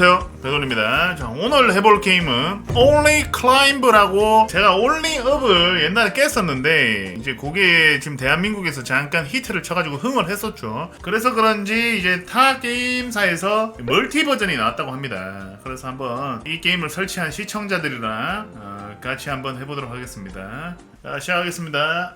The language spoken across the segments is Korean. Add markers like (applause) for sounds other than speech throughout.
안녕하세요. 배돈입니다. 자 오늘 해볼 게임은 Only Climb라고 제가 Only Up을 옛날에 깼었는데 이제 그게 지금 대한민국에서 잠깐 히트를 쳐가지고 흥을 했었죠. 그래서 그런지 이제 타 게임사에서 멀티 버전이 나왔다고 합니다. 그래서 한번 이 게임을 설치한 시청자들이랑 어, 같이 한번 해보도록 하겠습니다. 자 시작하겠습니다.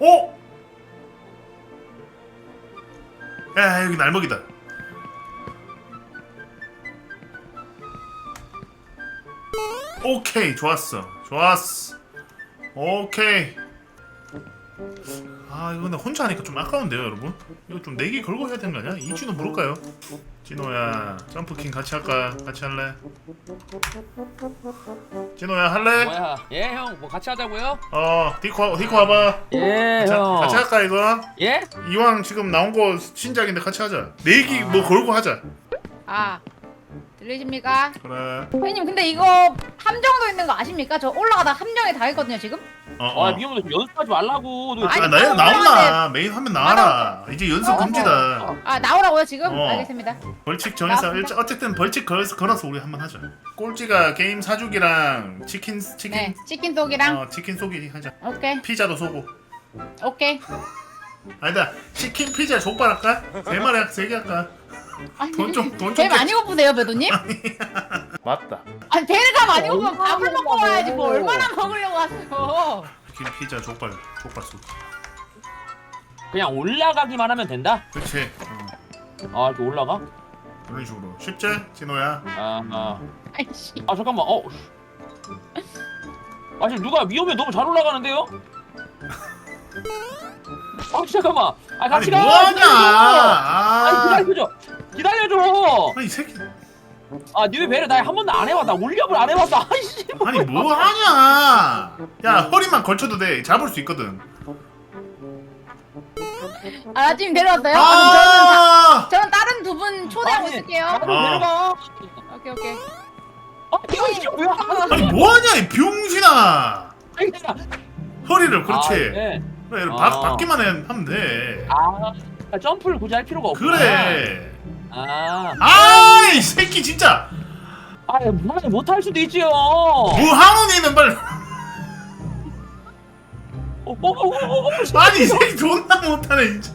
오! 야 여기 날먹이다. 오케이 좋았어. 좋았어. 오케이 아 이거 근데 혼자 하니까 좀 아까운데요 여러분 이거 좀 내기 걸고 해야 되는 거 아니야? 이진호 물을까요? 진호야 점프킹 같이 할까? 같이 할래? 진호야 할래? 뭐야? 예, 형, 뭐 같이 하자고요? 어 디코 디코 와봐 예, 자, 형. 같이 할까 이거? 예? 이왕 지금 나온 거 신작인데 같이 하자 내기 뭐 걸고 하자 아 들리십니까? 그래 회님 근데 이거 함정도 있는 거 아십니까? 저 올라가다 함정에 당했거든요 지금 어, 아, 어. 미용도 연습하지 말라고. 너 아, 아니, 나 그럼 나온나 메인 화면 나와라 이제 연습 어, 금지다 아 나오라고요 지금? 어. 알겠습니다 벌칙 정해서 나왔습니다. 일단 어쨌든 벌칙 걸어서, 걸어서 우리 한번 하자 꼴찌가 게임 사주기랑 치킨 치킨 네 치킨 속이랑 어 치킨 쏘기 하자 오케이 피자도 쏘고 오케이 아니다 치킨 피자 족발 할까? 세 마리? 세개 할까? 아니 돈 좀- 돈좀 배 많이 고프세요 배도님? (laughs) 맞다 아니 배가 많이 고프면 얼마나 밥을 먹고. 와야지 뭐 얼마나 먹으려고 하세요 치킨 피자 족발 족발 쏘기 그냥 올라가기만 하면 된다? 그렇지 어, 아, 이렇게 올라가? 그런 식으로 쉽지? 진호야 아, 아. 아이씨 아, 잠깐만. 어. 아, 지금 누가 위험해 너무 잘 올라가는데요? (laughs) 아, 잠깐만. 아, 같이 아니 가. 뭐하냐 아니, 아, 기다려줘. 기다려줘. 아니 이 새끼 아, 니왜 배를 나 한 번도 안 해봤다. 올려을 안 해봤어. 아이씨. 아니 뭐 하냐? 야 허리만 걸쳐도 돼. 잡을 수 있거든. 아 지금 데려왔어요? 아, 그럼 저는 다, 아! 저는 다른 두 분 초대하고 아니, 있을게요. 내려가. 오케이 오케이 아, 이거 이게 뭐야? 아니 뭐 하냐 이 병신아. 허리를 그렇지. 아, 네. 그래 아. 바, 받기만 해, 하면 돼. 아, 아, 점프를 굳이 할 필요가 없구나. 그래. 아, 아이 새끼 진짜 아, 뭐 못할 수도 있지요. 무항원이는 빨리. 어, 어, 어, 어, 어, 아니 이 새끼 존나 못하네 진짜.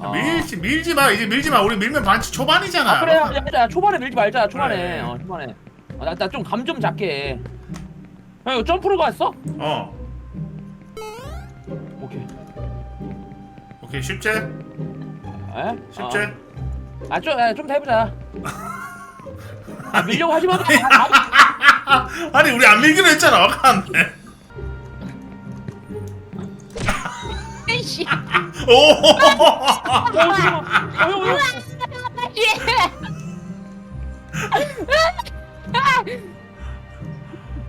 아. 밀지 밀지 마 이제 밀지 마 우리 밀면 반치 초반이잖아. 아, 그래, 야, 야, 초반에 밀지 말자. 초반에, 그래. 어, 초반에. 아, 나, 나좀 감 좀 잡게. 형, 이거 점프로 갔어? 어 오케이. 오케이 쉽지 에? 쉽지. 아, 좀, 아, 좀더 해보자. 아, 밀려고 하지 마. 아, (laughs) 아니 우리 안 밀기로 했잖아. 오. 어, 어.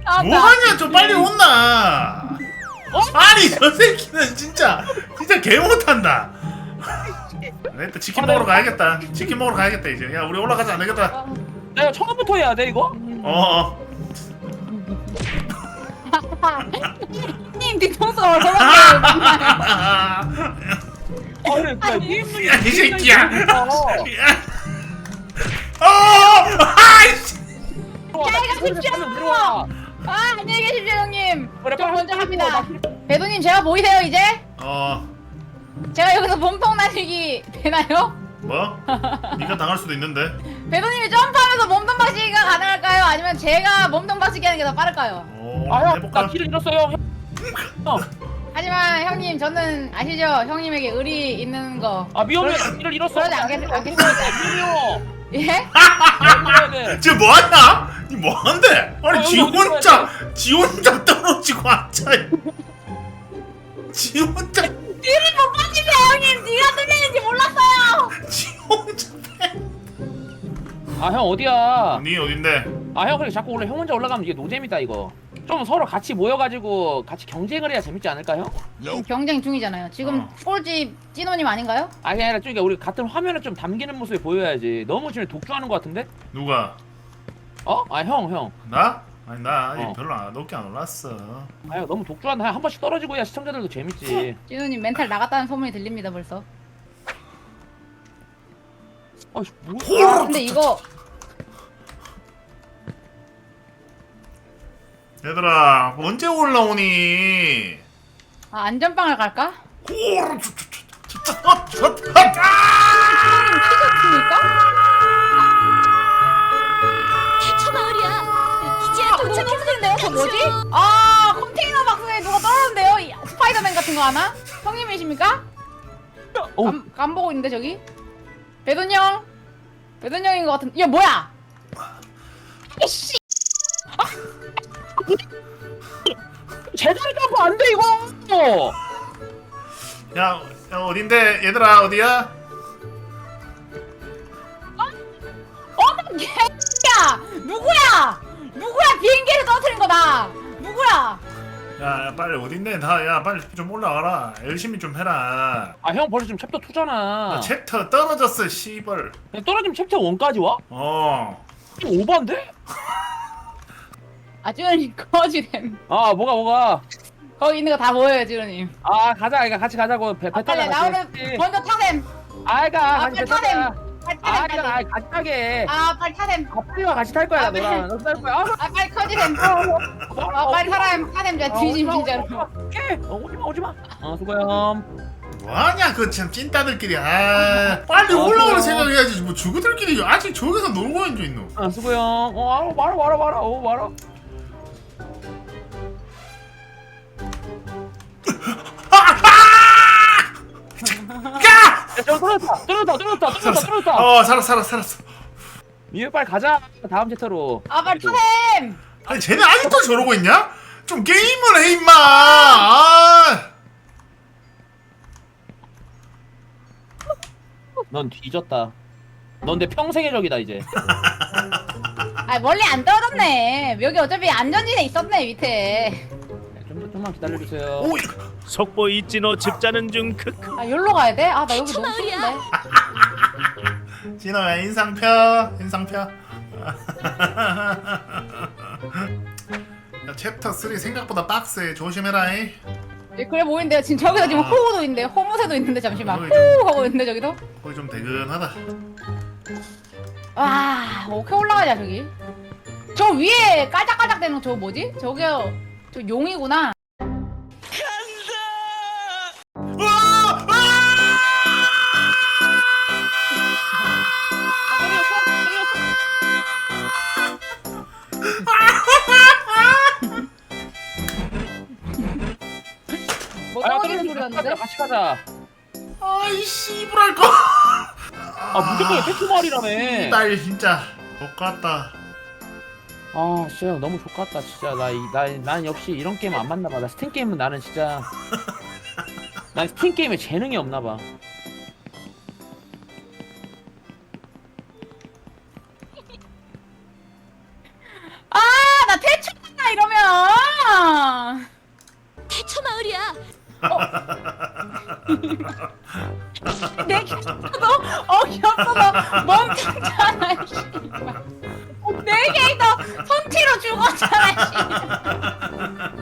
아, 나- 뭐하냐 좀 빨리 온나 아니 저 새끼는 진짜 진짜 개 못한다 됐다 치킨 먹으러 가야겠다 치킨 먹으러 가야겠다 이제 야 우리 올라가자 안 되겠다 내가 처음부터 해야 돼, 이거? 어 어 (laughs) 님 뒤통수 얼마나 아, 그래, 그래. 게임 야, 이 새끼야. 어. 어 아이씨. 들어와. 아 안녕히 계십시오 형님 그래, 저 빨리 먼저. 합니다 배도님 제가 보이세요 이제? 어 제가 여기서 몸통 날리기 되나요? 뭐? 네가 당할 수도 있는데 (laughs) 배도님이 점프하면서 몸통 박치기가 가능할까요? 아니면 제가 몸통 박치기 하는 게 더 빠를까요? 오 아, 형, 나 해볼까? 길을 잃었어요, 형. 형. 하지만 형님 저는 아시죠? 형님에게 의리 있는 거 아, 위험해. 나 길을 잃었어. 그러지 않겠- 않겠습니다. 위험해요. (laughs) 예? 돼. 쟤 뭐하냐? 니 뭐한데? 아니 어, 지 여기 어디 혼자 지 혼자 떨어지고 앉아 지 혼자 뒤를 아, 형 어디야? 니 어딘데? 아, 형 그래 자꾸 원래 형 혼자 올라가면 이게 노잼이다 이거. 좀 서로 같이 모여가지고 같이 경쟁을 해야 재밌지 않을까요? 지금 경쟁 중이잖아요 지금 어. 꼴찌 찐호님 아닌가요? 아니 아니라 좀 우리 같은 화면에 좀 담기는 모습이 보여야지. 너무 지금 독주하는 것 같은데? 누가? 어? 아, 형, 형. 나? 아니 나 아직 어. 별로 안, 높게 안 올랐어 아유 너무 독주한다 한 번씩 떨어지고 해야 시청자들도 재밌지 찐우님 멘탈 나갔다는 소문이 들립니다 벌써. 아이씨 뭐야 아, 근데 이거 얘들아 언제 올라오니 아, 안전빵을 갈까? 저, 저, 아! 티셔츠입니까? 대처 마을이야. 이제야 아, 힘든데요? 저 뭐지? 아 컨테이너 박스에 누가 떨어졌는데요? 이 스파이더맨 같은 거 하나? 형님이십니까? 어 감, 감 보고 있는데 저기? 배돈형? 배돈형인 것 같은. 야 뭐야? 이씨. 제자리 점프 안돼 이거 야, 야 어딘데 얘들아 어디야 어떤 개야? 누구야? 누구야 비행기에서 떨어뜨린 거다? 누구야? 야, 야 빨리 어딘데? 다야 빨리 좀 올라가라. 열심히 좀 해라. 아 형 벌써 지금 챕터 2잖아. 나 챕터 떨어졌어 씨발. 떨어지면 챕터 1까지 와? 어. 좀 오반데? 아주연이 거지됨. 아 뭐가 뭐가? 거기 있는 거 다 보여요 주연님. 아 가자 이거 같이 가자고. 배, 배 아 빨리 타자 같이. 먼저 타셈. 아이가 아, 같이 배 빨리 타자 아 타셈 그래 아 빨리. 같이 타게. 아 빨리 타셈. 아 빨리 와 같이 탈 거야 아, 너랑. 빨리. 너탈 거야? 아 빨리 커지셈. 아 빨리 타셈 타셈 자 뒤짐 진짜로. 오케이 어, 오지마 오지마. 어 수고요. 뭐하냐 그참 찐따들끼리. 아 빨리 어, 올라오는 그래요. 생각해야지. 뭐 죽어들끼리 아직 저기서 놀고 앉아 있노? 아 수고요. 어 알아 말아 말아 말아. 어 말아 떨어졌다. 떨어졌다 떨어졌다 떨어졌다 떨어졌다. 어 살았어 살았어 살았어. 미유 빨리 가자. 다음 챕터로. 아 빨리 타셈. 아니 쟤네 아직도 저러고 있냐? 좀 게임을 해 임마. 아. 넌 뒤졌다. 넌 내 평생의 적이다 이제. 아 멀리 안 떨어졌네. 여기 어차피 안전지대 있었네 밑에. 좀만 기다려주세요 오, 속보 있지노 집자는 중 크크 아 여기로 가야 돼? 아 나 여기 너무. 좋은데. 진호야 인상 펴 인상 펴 야, 챕터 3 생각보다 빡세 조심해라 잉. 예, 그래 보이는데요. 지금 저기서 지금 호우도 있는데 호무새도 있는데 잠시만 후 하고 있는데 저기도. 거기 좀 대근하다 와 어떻게 올라가냐 저기. 저 위에 깔짝깔짝 되는 거 저거 뭐지? 저게 저 용이구나. 뭐 아, 떨어지는 소리 같이 가자, 났는데? 같이 가자. 아이 씨부랄 거. 아 무조건 페트마을이라며. 딸 진짜. 못 갔다. 아 진짜 너무 좋겠다 진짜. 나난 역시 이런 게임 안 맞나 봐 나 스팀 게임은 나는 진짜. 난 스팀 게임에 재능이 없나 봐 내 캐릭터도 어이없어. 너 멍청잖아 씨발. 내 캐릭터 손티로 죽었잖아 씨발.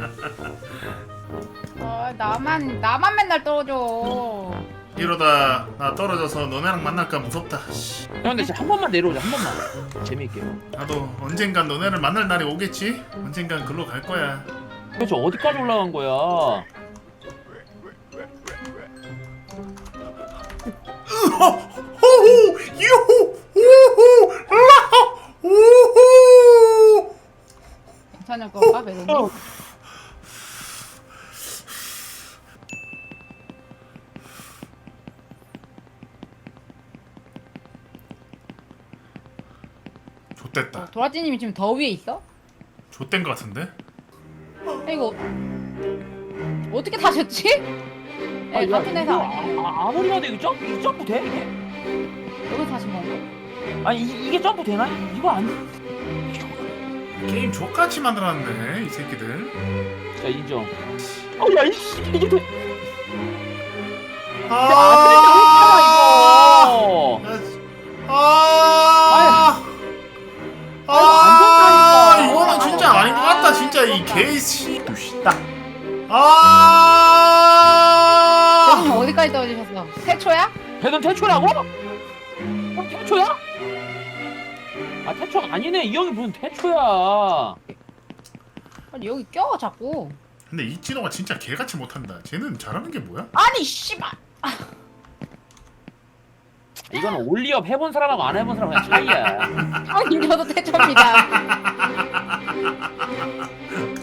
어 나만 나만 맨날 떨어져. 이러다 나 떨어져서 너네랑 만날까 무섭다 씨. 형 근데 진짜 한 번만 내려오자 한 번만. 재미있게. 나도 언젠간 너네를 만날 날이 오겠지? 언젠간 글로 갈 거야. 도대체 어디까지 올라간 거야 호호 유호 우호 라호 우호 괜찮을 건가 배도님? 어. 좆됐다 도라지님이 지금 더 위에 있어? 좆된 거 같은데? 아, 이거 어떻게 타셨지? 네, 아, 야, 같은 회사 이거 아니에요? 아, 아무리 봐도 이거 점프, 이거 점프 돼? 이게? 여기 타신 건가? 아니 이, 이게 점프 되나? 이거 안 돼? 게임 족같이 만들었네 이 새끼들 자 인정 어야 이씨 이게 돼? 아, 이거 아, 아, 안 된다니까. 이거는 진짜 아닌 것이 부럽다. 개씨 딱. 아. 어지셨어? 태초야? 배던 태초라고? 형 태초야? 아 태초 아니네 이 형이 무슨 태초야 아니 여기 껴 자꾸. 근데 이진호가 진짜 개같이 못한다. 쟤는 잘하는 게 뭐야? 아니 씨발. 이거는 올리업 해본 사람하고 안 해본 사람하고 그냥 차이야 형님 저도 태초입니다. (laughs)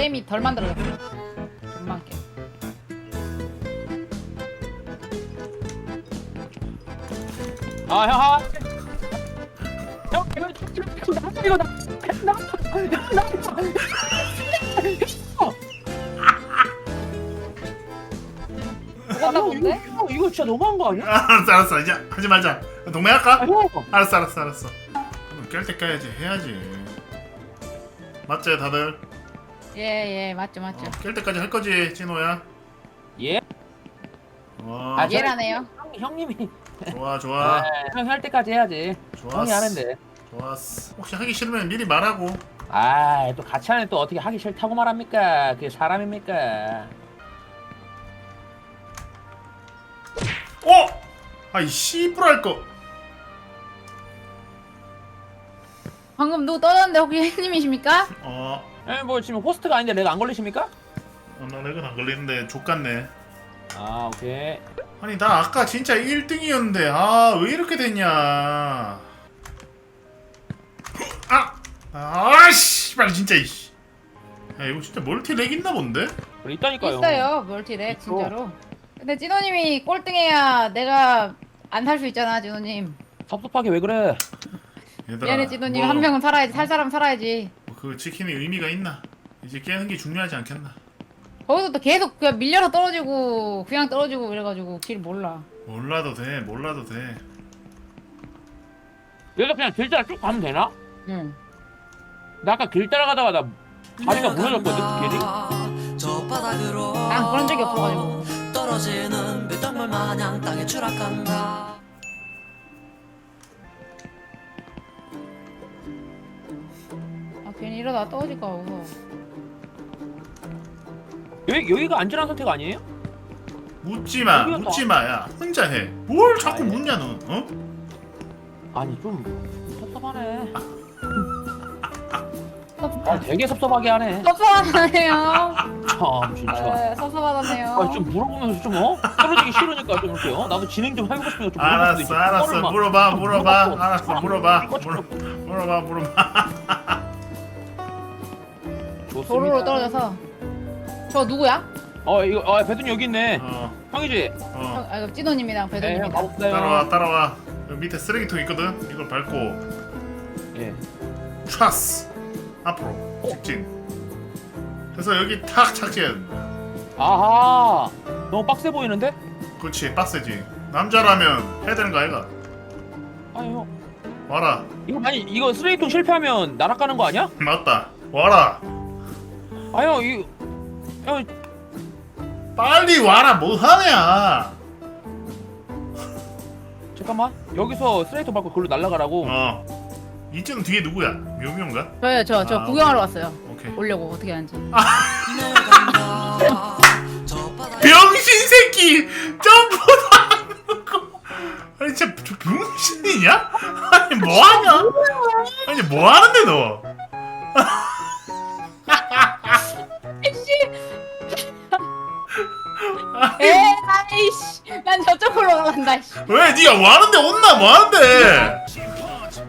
게임이 덜 만들어졌어. 좀만 깨. 아 형, 아, 형, 이거 나 이거 나, 나, 나, 본데? 형, 이거 진짜 너무한 거 아니야? 알았어 알았어 이제 하지 말자. 동맹 아, 할까? 형, 알았어 알았어 알았어. 깰때 깨야지 해야지. 맞지 다들? 예 예 맞죠 맞죠. 어, 깰 때까지 할 거지 진호야. 예, 와 아, 저- 예라네요. 형, 형님이 좋아 좋아 형할 때까지 해야지. 형이 좋았어. 하는데. 좋았어. 혹시 하기 싫으면 미리 말하고. 아, 또 같이 하는 또 어떻게 하기 싫다고 말합니까? 그게 사람입니까? 어! 아이 씨부랄 거. 방금 누구 떠났는데 혹시 (laughs) 형님이십니까? 어. 에, 뭐 지금 호스트가 아닌데 내가 안 걸리십니까? 어, 나 렉은 안 걸리는데 족같네. 아, 오케이. 아니 나 아까 진짜 1등이었는데 아 왜 이렇게 됐냐. 아! 아 씨발 진짜 이씨. 야 이거 진짜 멀티 렉 있나 본데? 그래 있다니까요. 있어요 멀티렉 있어. 진짜로. 근데 찐호님이 꼴등해야 내가 안 살 수 있잖아 찐호님. 섭섭하게 왜 그래? 얘들아. 미안해 찐호님 뭐, 한 명은 살아야지 살 사람 살아야지. 뭐그 치킨이 의미가 있나? 이제 깨는 게 중요하지 않겠나? 거기서 또 계속 그냥 밀려서 떨어지고 그냥 떨어지고 이래가지고 길 몰라. 몰라도 돼 몰라도 돼. 여기서 그냥 길 따라 쭉 가면 되나? 응. 나 아까 길 따라가다가 나 다리가 무너졌거든 길이. 저 바닥으로 난 그런 적이 없어가지고. 떨어지는 마냥 땅에 추락한다 괜히 이러다 떨어질까 봐 무서워. 여기 여기가 안전한 선택 아니에요? 묻지 마 여기가 묻지 마야 혼자 해. 뭘 자꾸 아, 예. 묻냐 너? 어? 아니 좀 섭섭하네. 아 되게 섭섭하게 하네. 섭섭하네요. 참 진짜. 네, 섭섭하다네요. 아, 좀 물어보면서 좀 어? 떨어지기 싫으니까 좀 이렇게 어? 나도 진행 좀 해보고 싶으니까 좀 물어볼 수도 알았어 있지. 알았어 막 물어봐 좀 물어봐 물어보고 알았어 아, 물어봐 이거 물어, 좀 물어봐 좋습니다. 도로로 떨어져서. 저 누구야? 어 이거 어 배순이 여기 있네. 어, 형이지? 어. 형, 아 이거 찐호님이랑 네, 형 배도님이랑. 가봅시다. 따라와 따라와 여기 밑에 쓰레기통 있거든 이걸 밟고 예. 촤스 앞으로 직진 그래서 여기 탁 착지해야 된다 아하. 너무 빡세 보이는데? 그렇지 빡세지 남자라면 해야 되는 거 아이가 아니 형. 와라 이거 아니 이거 쓰레기통 실패하면 날아가는 거 아니야? (laughs) 맞다 와라 아형 이거 형 빨리 와라 뭐 하냐 잠깐만 여기서 쓰레기통 밟고 글로 날아가라고. 어 이쯤 뒤에 누구야 묘묘인가 저요 저 저 아, 구경하러 왔어요. 오케이 오려고 어떻게 하는지. 바닥 (laughs) 병신 새끼 점프도 안 하고 아니 진짜 저 병신이냐? 아니 뭐 하냐? 아니 뭐 하는데 너? 씨. 왜 니가 뭐하는데 온나 뭐하는데?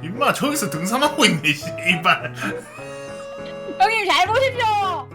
임마 저기서 등산하고 있네 씨발 형님 잘 보십시오.